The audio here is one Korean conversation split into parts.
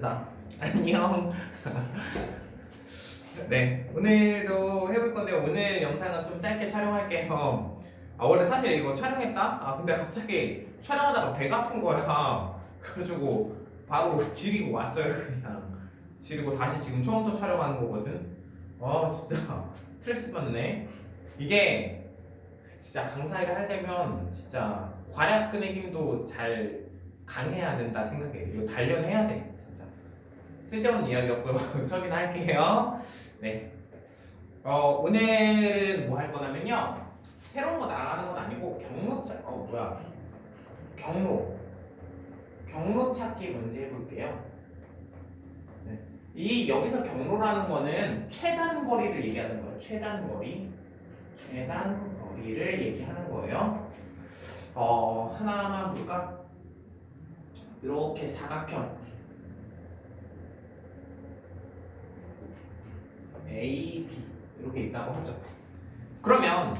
쓰다. 안녕. 네, 오늘도 해볼 건데 오늘 영상은 좀 짧게 촬영할게요. 아 원래 사실 이거 촬영했다? 아 근데 갑자기 촬영하다가 배가 아픈 거야. 그래가지고 바로 지리고 왔어요 그냥. 지리고 다시 지금 처음부터 촬영하는 거거든. 아 진짜 스트레스 받네. 이게 진짜 강사 일을 하려면 진짜 괄약근의 힘도 잘 강해야 된다 생각해. 이거 단련해야 돼. 쓸데없는 이야기였고요. 수업이나 할게요. 네. 어, 오늘은 뭐 할 거냐면요. 새로운 거 나가는 건 아니고 경로 찾, 어 뭐야? 경로. 경로 찾기 문제 해볼게요. 네. 이 여기서 경로라는 거는 최단 거리를 얘기하는 거예요. 최단 거리. 최단 거리를 얘기하는 거예요. 어, 하나만 볼까? 이렇게 사각형 A, B 이렇게 있다고 하죠. 그러면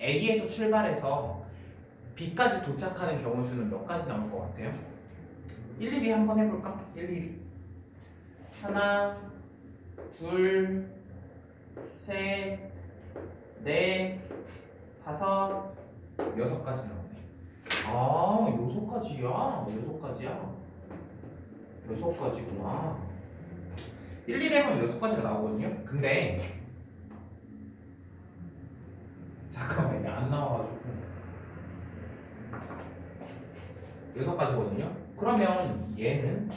A에서 출발해서 B까지 도착하는 경우 수는 몇 가지 나올 것 같아요? 일일이 한번 해볼까? 일일이 하나, 둘, 셋, 넷, 다섯, 여섯 가지 나오네. 아, 여섯 가지야. 여섯 가지야. 여섯 가지구나. 일일이 하면 여섯 가지가 나오거든요. 근데 잠깐만 이게 안 나와가지고 여섯 가지거든요. 그러면 얘는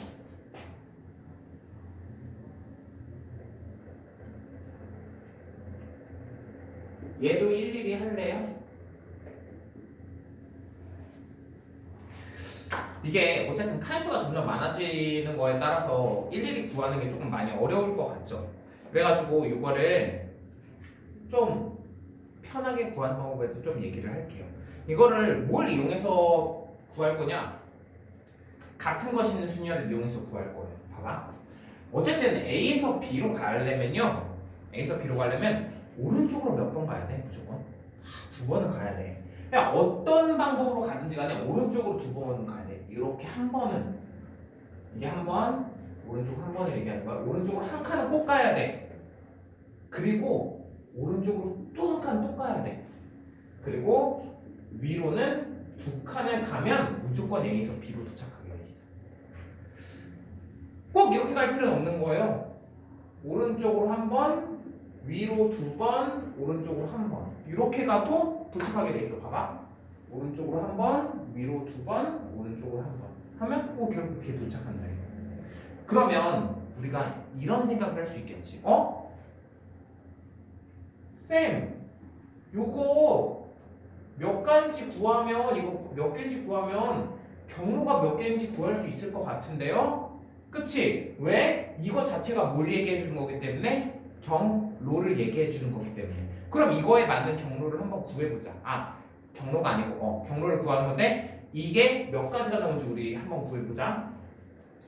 얘도 일일이 할래요? 이게 어쨌든 칸수가 점점 많아지는 거에 따라서 일일이 구하는 게 조금 많이 어려울 것 같죠. 그래가지고 이거를 좀 편하게 구하는 방법에 대해서 좀 얘기를 할게요. 이거를 뭘 이용해서 구할 거냐? 같은 것이 있는 수녀를 이용해서 구할 거예요. 봐봐. 어쨌든 A에서 B로 가려면요. A에서 B로 가려면 오른쪽으로 몇 번 가야 돼? 무조건 두 번은 가야 돼. 그냥 어떤 방법으로 가든지 간에 오른쪽으로 두 번 가야 돼. 이렇게 한 번은 이게 한 번, 오른쪽 한 번을 얘기하는 거야. 오른쪽으로 한 칸은 꼭 가야 돼. 그리고 오른쪽으로 또 한 칸 또 가야 돼. 그리고 위로는 두 칸을 가면 무조건 A에서 B로 도착하게 돼 있어. 꼭 이렇게 갈 필요는 없는 거예요. 오른쪽으로 한 번, 위로 두 번, 오른쪽으로 한 번. 이렇게 가도 도착하게 돼 있어. 봐봐. 오른쪽으로 한 번, 위로 두 번, 오른쪽으로 한 번. 하면 꼭 이렇게 도착한다. 그러면 우리가 이런 생각을 할 수 있겠지. 어? 쌤, 요거 몇 가지 구하면 이거 몇 개인지 구하면 경로가 몇 개인지 구할 수 있을 것 같은데요? 그치? 왜? 이거 자체가 뭘 얘기해 주는 거기 때문에 경로를 얘기해 주는 거기 때문에. 그럼 이거에 맞는 경로를 한번 구해보자. 아 경로가 아니고 어 경로를 구하는 건데 이게 몇 가지가 나오는지 우리 한번 구해보자.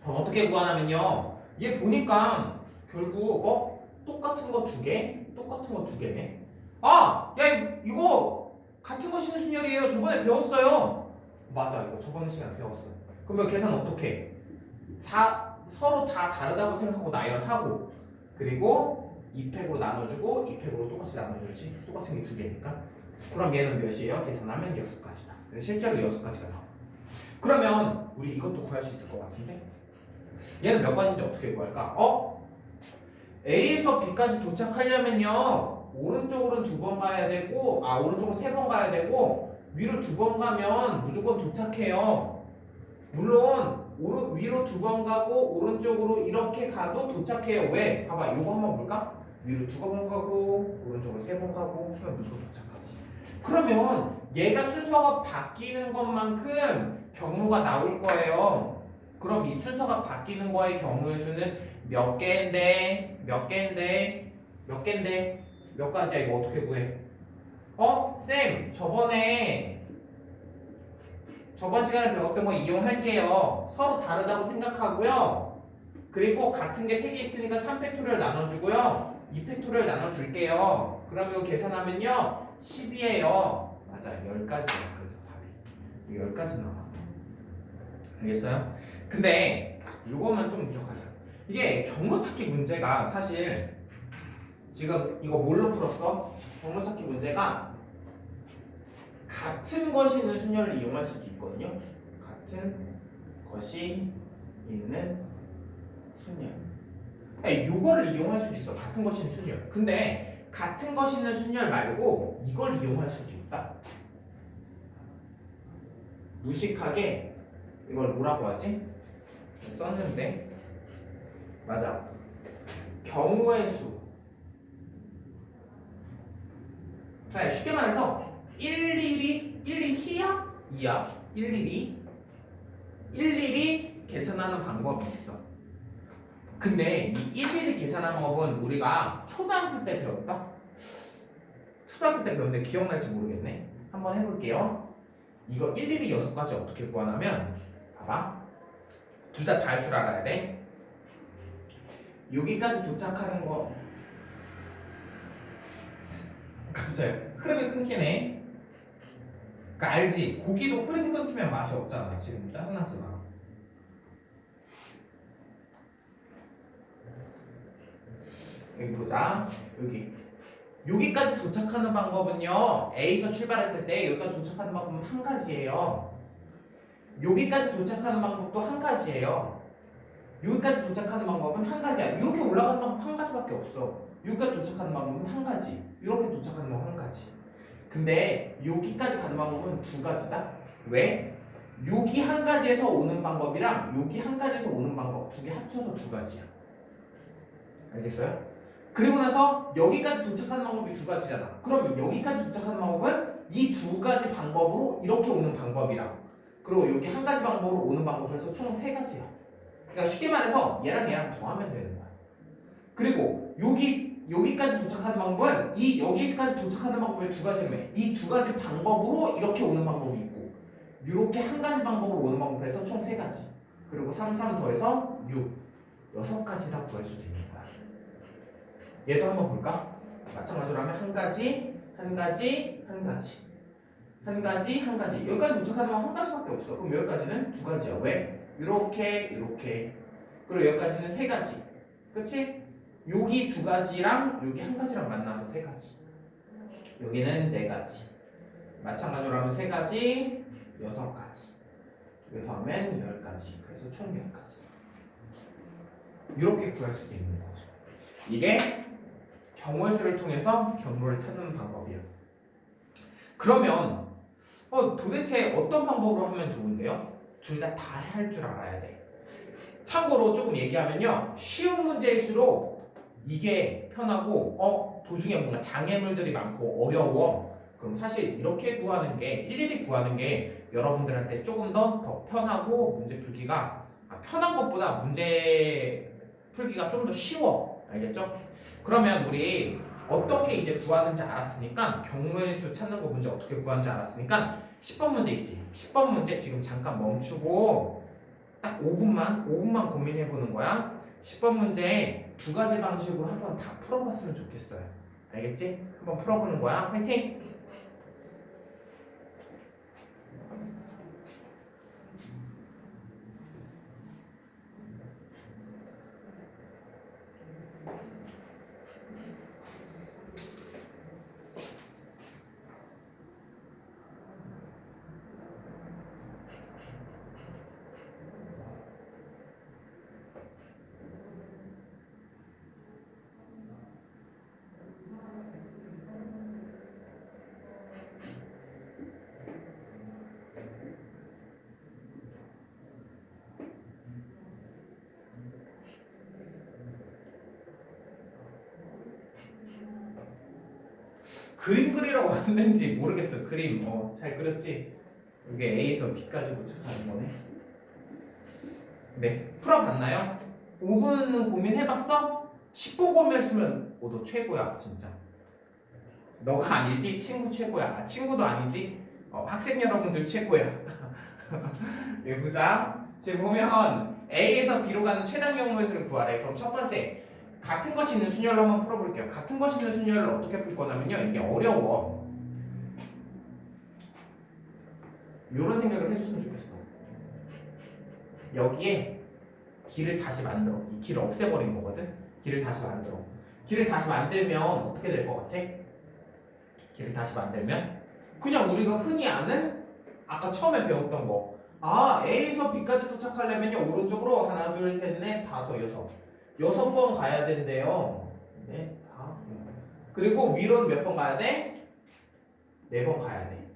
그럼 어떻게 구하냐면요. 얘 보니까 결국 어 똑같은 거 두 개? 똑같은 거 두 개네? 아 야 이거 같은 거 신는 순열이에요. 저번에 배웠어요. 맞아 이거 저번 시간에 배웠어. 그러면 계산 어떻게 해? 자, 서로 다 다르다고 생각하고 나열하고 그리고 2팩으로 나눠주고 2팩으로 똑같이 나눠주지 똑같은 게 두 개니까 그럼 얘는 몇이에요? 계산하면 여섯 가지다 실제로 여섯 가지가 나와 그러면 우리 이것도 구할 수 있을 것 같은데 얘는 몇 가지인지 어떻게 구할까? 어? A에서 B까지 도착하려면요 오른쪽으로는 두 번 가야 되고 아 오른쪽으로 세 번 가야 되고 위로 두 번 가면 무조건 도착해요 물론 오른, 위로 두 번 가고 오른쪽으로 이렇게 가도 도착해요. 왜? 봐봐, 이거 한번 볼까? 위로 두 번 가고 오른쪽으로 세 번 가고 하면 무조건 도착하지. 그러면 얘가 순서가 바뀌는 것만큼 경로가 나올 거예요. 그럼 이 순서가 바뀌는 거의 경우의 수는 몇 개인데, 몇 개인데, 몇 개인데, 몇 가지야? 이거 어떻게 구해? 어? 쌤, 저번에 저번 시간에 배웠던 거 이용할게요. 서로 다르다고 생각하고요. 그리고 같은 게 3개 있으니까 3팩토리얼 나눠주고요. 2팩토리얼 나눠줄게요. 이거 계산하면요. 10이에요. 맞아요. 10가지야. 그래서 답이. 10가지 나와. 알겠어요? 근데 이것만 좀 기억하자. 이게 경로 찾기 문제가 사실 지금 이거 뭘로 풀었어? 경로 찾기 문제가 같은 것이 있는 순열을 이용할 수도 있거든요. 같은 것이 있는 순열. 아니, 요거를 이용할 수도 있어. 같은 있는 순열. 근데 같은 것이 있는 순열 말고 이걸 이용할 수도 있다. 무식하게 이걸 뭐라고 하지? 썼는데 맞아. 경우의 수. 자, 쉽게 말해서 일일이 일일이야? 이야? 일일이 일일이 계산하는 방법이 있어. 근데 이 일일이 계산하는 방법은 우리가 초등학교 때 배웠다? 초등학교 때 배웠는데 기억날지 모르겠네. 한번 해볼게요. 이거 일일이 여섯 가지 어떻게 구하냐면 봐봐. 둘 다 다 할 줄 알아야 돼. 여기까지 도착하는 거 갑자기 흐름이 끊기네. 그러니까 알지? 고기도 흐름 끊기면 맛이 없잖아. 지금 짜증났어 나. 여기 보자. 여기. 여기까지 도착하는 방법은요. A에서 출발했을 때 여기까지 도착하는 방법은 한 가지예요. 여기까지 도착하는 방법도 한 가지예요. 여기까지 도착하는 방법은 한 가지야. 이렇게 올라가는 방법 한 가지밖에 없어. 여기까지 도착하는 방법은 한 가지. 이렇게 도착하는 방법 한 가지. 근데 여기까지 가는 방법은 두 가지다. 왜? 여기 한 가지에서 오는 방법이랑 여기 한 가지에서 오는 방법 두 개 합쳐서 두 가지야. 알겠어요? 그리고 나서 여기까지 도착하는 방법이 두 가지잖아. 그럼 여기까지 도착하는 방법은 이 두 가지 방법으로 이렇게 오는 방법이랑 그리고 여기 한 가지 방법으로 오는 방법에서 총 세 가지야. 그러니까 쉽게 말해서 얘랑 얘랑 더하면 되는 거야. 그리고 여기 여기까지 도착하는 방법은 이 여기까지 도착하는 방법의 두 가지면 이두 가지 방법으로 이렇게 오는 방법이 있고 이렇게 한 가지 방법으로 오는 방법에서 총 세 가지. 그리고 3, 3 더해서 6 여섯 가지 다 구할 수도 있는. 얘도 한번 볼까? 마찬가지로 하면 한 가지, 한 가지, 한 가지. 한 가지, 한 가지. 여기까지 도착하는 건한 가지밖에 없어. 그럼 여기까지는 두 가지야. 왜? 이렇게, 이렇게. 그리고 여기까지는 세 가지. 그치? 여기 두 가지랑 여기 한 가지랑 만나서 세 가지. 여기는 네 가지. 마찬가지로 하면 세 가지, 여섯 가지. 두개 더하면 열 가지. 그래서 총 열 가지. 이렇게 구할 수도 있는 거죠. 이게 경우의 수를 통해서 경로를 찾는 방법이야. 그러면 어, 도대체 어떤 방법으로 하면 좋은데요? 둘 다 다 할 줄 알아야 돼. 참고로 조금 얘기하면요. 쉬운 문제일수록 이게 편하고 어 도중에 뭔가 장애물들이 많고 어려워. 그럼 사실 이렇게 구하는 게 일일이 구하는 게 여러분들한테 조금 더 더 편하고 문제 풀기가 아, 편한 것보다 문제 풀기가 좀 더 쉬워. 알겠죠? 그러면 우리 어떻게 이제 구하는지 알았으니까 경로의 수 찾는 거 문제 어떻게 구하는지 알았으니까 10번 문제 있지. 10번 문제 지금 잠깐 멈추고 딱 5분만 5분만 고민해 보는 거야. 10번 문제 두 가지 방식으로 한번 다 풀어봤으면 좋겠어요. 알겠지? 한번 풀어보는 거야. 화이팅! 그림 그리라고 왔는지 모르겠어. 그림 어, 잘 그렸지? 이게 A에서 B까지 도착하는 거네. 네, 풀어봤나요? 5분은 고민해봤어? 10분 고민했으면 어, 너 최고야 진짜. 너가 아니지 친구 최고야. 아, 친구도 아니지 어, 학생 여러분들 최고야. 네, 보자. 지금 보면 A에서 B로 가는 최단 수를 구하래. 그럼 첫 번째 같은 것이 있는 순열로 한번 풀어볼게요. 같은 것이 있는 순열을 어떻게 풀 거냐면요. 이게 어려워. 이런 생각을 해줬으면 좋겠어. 여기에 길을 다시 만들어. 이 길을 없애버린 거거든. 길을 다시 만들어. 길을 다시 만들면 어떻게 될 것 같아? 길을 다시 만들면 그냥 우리가 흔히 아는 아까 처음에 배웠던 거. 아 A에서 B까지 도착하려면요 오른쪽으로 하나 둘 셋 넷 다섯 여섯 여섯 번 가야 된대요. 네, 다. 그리고 위로는 몇 번 가야 돼? 네 번 가야 돼.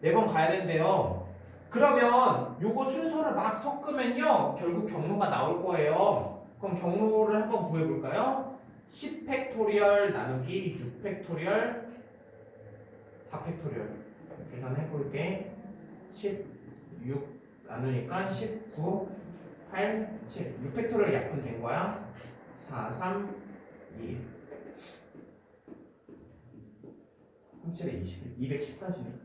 네 번 가야 된대요. 그러면 요거 순서를 막 섞으면요 결국 경로가 나올 거예요. 그럼 경로를 한번 구해볼까요? 10 팩토리얼 나누기 6 팩토리얼 4 팩토리얼 계산해 볼게 16 나누니까 19 8 7 6팩토리얼 약분 된 거야 4 3 2 37에 20 210까지네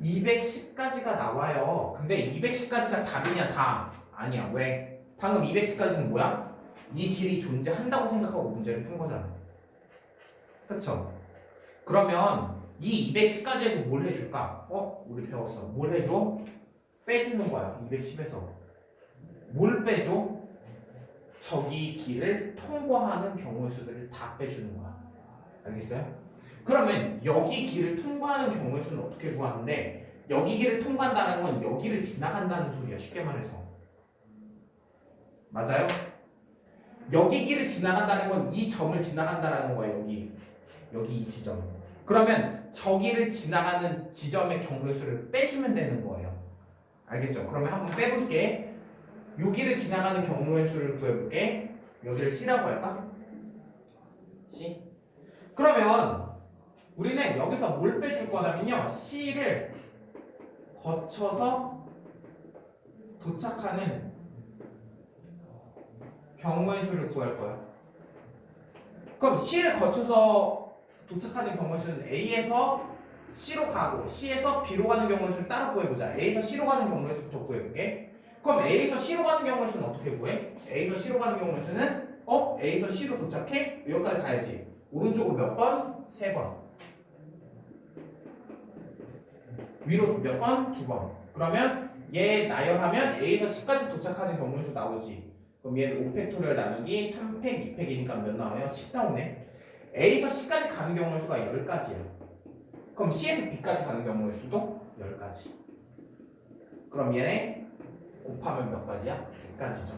210까지가 나와요. 근데 210까지가 답이냐 답 아니야. 왜? 방금 210까지는 뭐야? 이 길이 존재한다고 생각하고 문제를 푼 거잖아. 그렇죠? 그러면 이 210까지에서 뭘 해줄까? 어? 우리 배웠어. 뭘 해줘? 빼주는 거야. 210에서. 뭘 빼줘? 저기 길을 통과하는 경우의 수들을 다 빼주는 거야. 알겠어요? 그러면 여기 길을 통과하는 경우의 수는 어떻게 구하는데 여기 길을 통과한다는 건 여기를 지나간다는 소리야 쉽게 말해서 맞아요? 여기 길을 지나간다는 건 이 점을 지나간다라는 거야 여기 여기 이 지점 그러면 저기를 지나가는 지점의 경우의 수를 빼주면 되는 거예요 알겠죠? 그러면 한번 빼볼게 여기를 지나가는 경우의 수를 구해볼게 여기를 C라고 할까? C 그러면 우리는 여기서 뭘 빼줄 거냐면요. C를 거쳐서 도착하는 경우의 수를 구할 거야. 그럼 C를 거쳐서 도착하는 경우의 수는 A에서 C로 가고 C에서 B로 가는 경우의 수를 따로 구해보자. A에서 C로 가는 경우의 수부터 구해볼게. 그럼 A에서 C로 가는 경우의 수는 어떻게 구해? A에서 C로 가는 경우의 수는 어? A에서 C로 도착해? 여기까지 가야지. 오른쪽으로 몇 번? 세 번. 위로 몇 번? 두 번. 그러면 얘 나열하면 A에서 C까지 도착하는 경우의 수 나오지. 그럼 얘는 5팩토리얼 나누기 3팩, 2팩이니까 몇 나와요? 10 나오네. A에서 C까지 가는 경우의 수가 10가지야. 그럼 C에서 B까지 가는 경우의 수도 10가지. 그럼 얘네 곱하면 몇 가지야? 100가지죠.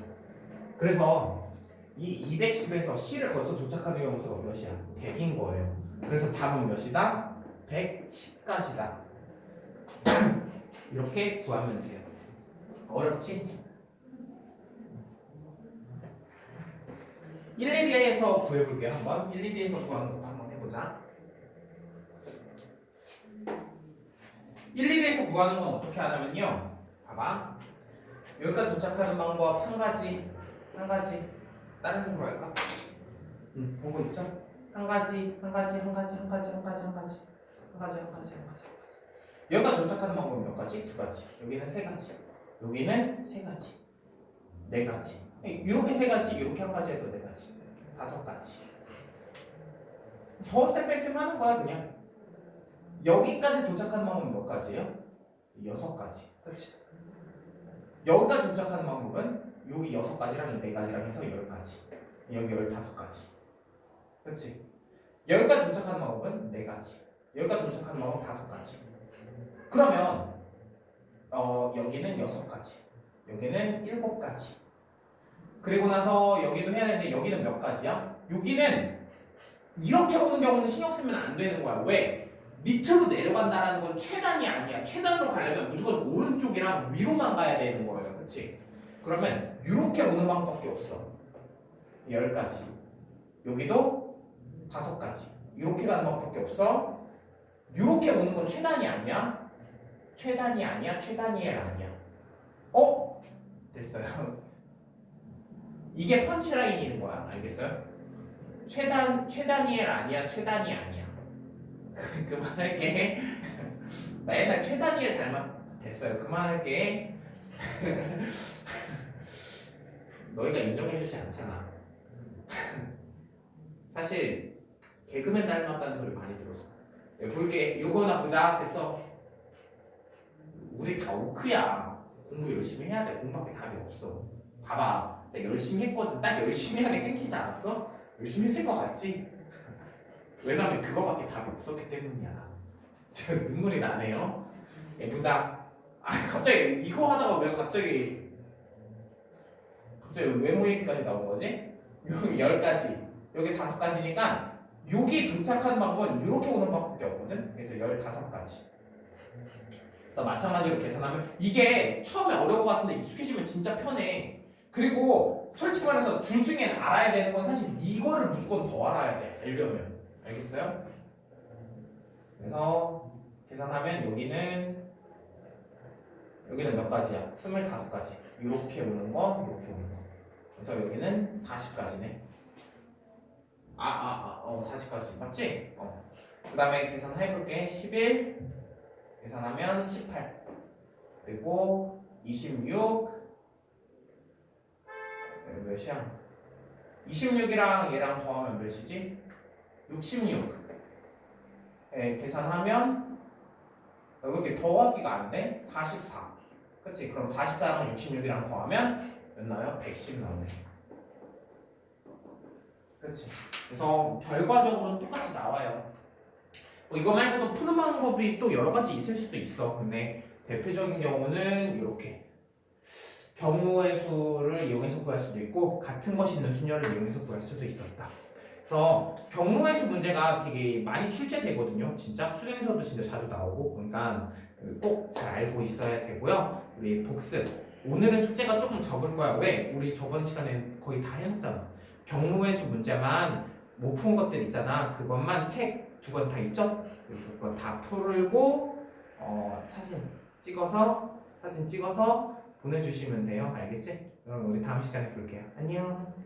그래서 이 210에서 C를 거쳐 도착하는 경우 수가 몇이야? 100인 거예요. 그래서 답은 몇이다? 110가지다. 이렇게 구하면 돼요. 어렵지? 112에서 구해볼게요. 한번 112에서 구하는 것도 한번 해보자. 112에서 구하는 건 어떻게 하냐면요. 봐봐. 여기까지 도착하는 방법 한 가지, 한 가지. 다른 색으로 할까? 응, 보고 있죠? 한 가지, 한 가지, 한 가지, 한 가지, 한 가지, 한 가지, 한 가지, 한 가지, 한 가지. 여기까지 도착하는 방법은 몇 가지? 두 가지. 여기는 세 가지. 여기는 세 가지. 네 가지. 이렇게 세 가지, 이렇게 한 가지 해서 네 가지. 다섯 가지. 더 셀뺄셈 하는 거야, 그냥. 여기까지 도착하는 방법은 몇 가지예요? 여섯 가지. 그렇지? 여기까지 도착하는 방법은 여기 여섯 가지랑 이네 가지랑 해서 열 가지. 여기 열 다섯 가지. 그렇지? 여기까지 도착하는 방법은 네 가지. 여기까지 도착하는 방법은 다섯 가지. 그러면 어, 여기는 여섯 가지, 여기는 일곱 가지. 그리고 나서 여기도 해야 되는데 여기는 몇 가지야? 여기는 이렇게 오는 경우는 신경 쓰면 안 되는 거야. 왜? 밑으로 내려간다라는 건 최단이 아니야. 최단으로 가려면 무조건 오른쪽이랑 위로만 가야 되는 거예요. 그치? 그러면 이렇게 오는 방법밖에 없어. 열 가지. 여기도 다섯 가지. 이렇게 가는 방법밖에 없어. 이렇게 오는 건 최단이 아니야. 최단이 아니야. 최단이엘 아니야. 어? 됐어요. 이게 펀치라인인 거야. 알겠어요? 최단 최단이엘 아니야. 최단이 아니야. 그만할게. 나 옛날 최단이엘 닮았. 됐어요. 그만할게. 너희가 인정해주지 않잖아. 사실 개그맨 닮았다는 소리 많이 들었어. 야, 볼게. 요거나 보자. 됐어. 우리 다 오크야. 공부 열심히 해야 돼. 공부밖에 답이 없어. 봐봐. 내가 열심히 했거든. 딱 열심히 하게 생기지 않았어? 열심히 했을 것 같지? 왜냐면 그거밖에 답이 없었기 때문이야. 지금 눈물이 나네요. 해보자. 아 갑자기 이거 하다가 왜 갑자기 갑자기 외모 얘기까지 나온 거지? 여기 열 가지, 여기 다섯 가지니까 여기 도착하는 방법은 이렇게 오는 방법밖에 없거든. 그래서 열 다섯 가지. 그래서 마찬가지로 계산하면 이게 처음에 어려운 것 같은데 익숙해지면 진짜 편해. 그리고 솔직히 말해서 둘 중에 알아야 되는 건 사실 이거를 무조건 더 알아야 돼. 알려면. 알겠어요? 그래서 계산하면 여기는 여기는 몇 가지야? 25가지. 이렇게 오는 거, 이렇게 오는 거. 그래서 여기는 40가지네. 아, 아, 아, 어, 40가지. 맞지? 어. 그 다음에 계산해볼게. 11. 계산하면 18. 그리고 26. 네, 몇이야? 26이랑 얘랑 더하면 몇이지? 66. 예, 계산하면 왜 이렇게 더하기가 안 돼? 44. 그치? 그럼 44랑 66이랑 더하면 몇 나와요? 110 나오네. 그치? 그래서 결과적으로는 똑같이 나와요. 뭐 이거 말고도 푸는 방법이 또 여러 가지 있을 수도 있어. 근데 대표적인 경우는 이렇게 경우의 수를 이용해서 구할 수도 있고 같은 것이 있는 수녀를 이용해서 구할 수도 있었다. 그래서 수 문제가 되게 많이 출제되거든요. 진짜 수능에서도 진짜 자주 나오고 그러니까 꼭 잘 알고 있어야 되고요. 우리 복습 오늘은 숙제가 조금 적을 거야. 왜? 우리 저번 시간에 거의 다 해놨잖아. 수 문제만 못 푼 것들 있잖아. 그것만 책 두 권 다 있죠? 그거 다 풀고 어, 사진 찍어서 사진 찍어서 보내주시면 돼요. 알겠지? 그럼 우리 다음 시간에 볼게요. 안녕.